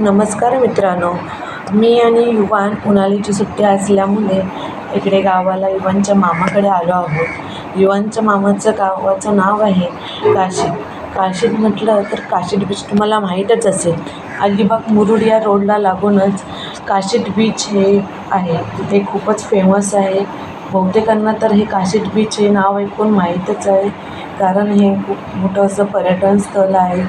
नमस्कार मित्रांनो. मी आणि युवान उन्हाळ्याची सुट्टी असल्यामुळे इकडे गावाला युवानच्या मामाकडे आलो आहोत. युवानच्या मामाचं गावाचं नाव आहे काशीद. काशीद म्हटलं तर काशीद बीच तुम्हाला माहीतच असेल. अलिबाग मुरुड या रोडला लागूनच काशीद बीच हे आहे. तिथे खूपच फेमस आहे. बहुतेकांना तर हे काशीद बीच हे नाव ऐकून माहीतच आहे. कारण हे खूप मोठं असं पर्यटन स्थळ आहे.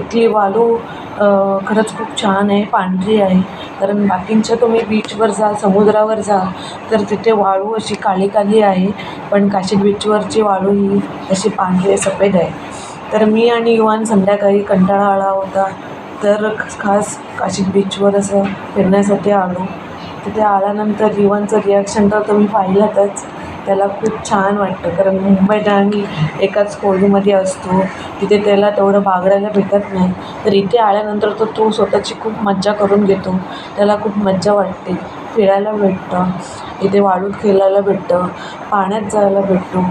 इथली वालू खरंच खूप छान आहे पांढरी आहे. कारण बाकींच्या तुम्ही बीचवर जा समुद्रावर जा तर तिथे वाळू अशी काळी काळी आहे. पण काशी बीचवरची वाळू ही अशी पांढरी सफेद आहे. तर मी आणि युवान संध्याकाळी कंटाळा आला होता. तर खास काशी बीचवर असं फिरण्यासाठी आलो. तिथे आल्यानंतर युवानचं रिॲक्शन तर तुम्ही पाहिलातच. त्याला खूप छान वाटतं. कारण मुंबईत आम्ही एकाच खोलीमध्ये असतो तिथे त्याला तेवढं बागडायला भेटत नाही. तर इथे आल्यानंतर तर तो स्वतःची खूप मज्जा करून घेतो. त्याला खूप मज्जा वाटते. फिरायला भेटतं. इथे वाळूत खेळायला भेटतं. पाण्यात जायला भेटतो.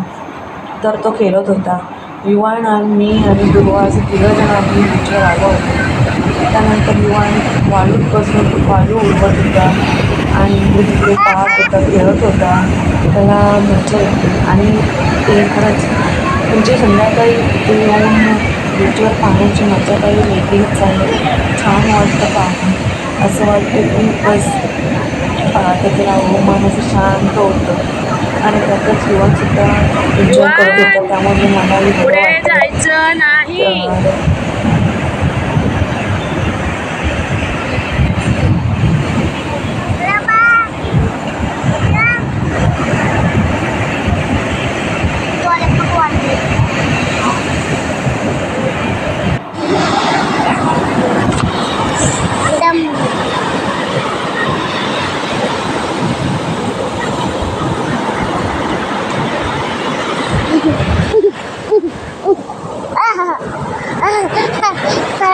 तर तो खेळत होता. युवान आणि मी आणि दुर्वा असं तिघंजण आम्ही बीचवर आलो होतो. त्यानंतर युवान वाळूत बसून वाळू उडवत होता आणि तिकडे पाहत होता खेळत होता. त्याला येते आणि ते खरंच म्हणजे संध्याकाळी इथे येऊन बीचवर पाहण्याची मजा काही वेगळीच आहे. छान वाटतं पाहणं असं वाटतं की बस ते राहून मन असं शांत होतं. आणि त्यातच युवानसुद्धा एन्जॉय करत होता. त्यामुळे मनाला बरं पुढे वाटलं जायचं नाही तर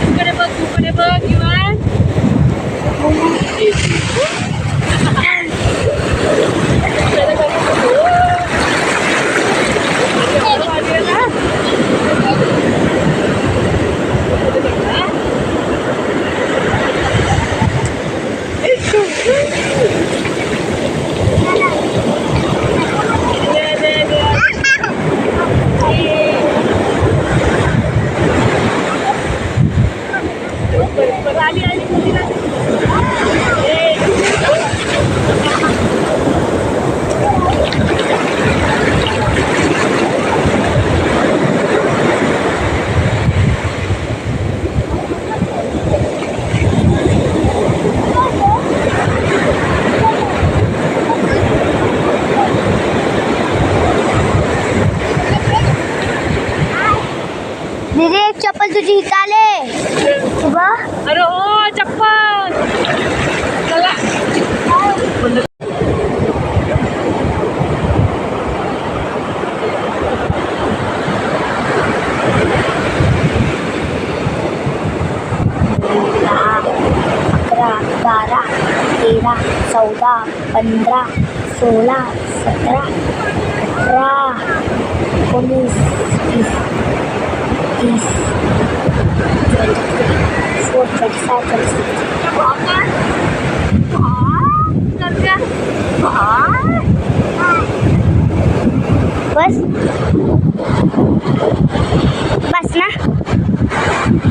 तुकडे बघ तुकडे बघ युवान आली आली मुलीला दीदी एक चप्पल तुझी हिताले बा अरे हो चप्पल. चला. अकरा बारा तेरा चौदा पंधरा सोळा सतरा अठरा एकोणीस वीस तीस. 很晒，很晒。Bus? Bus, nah?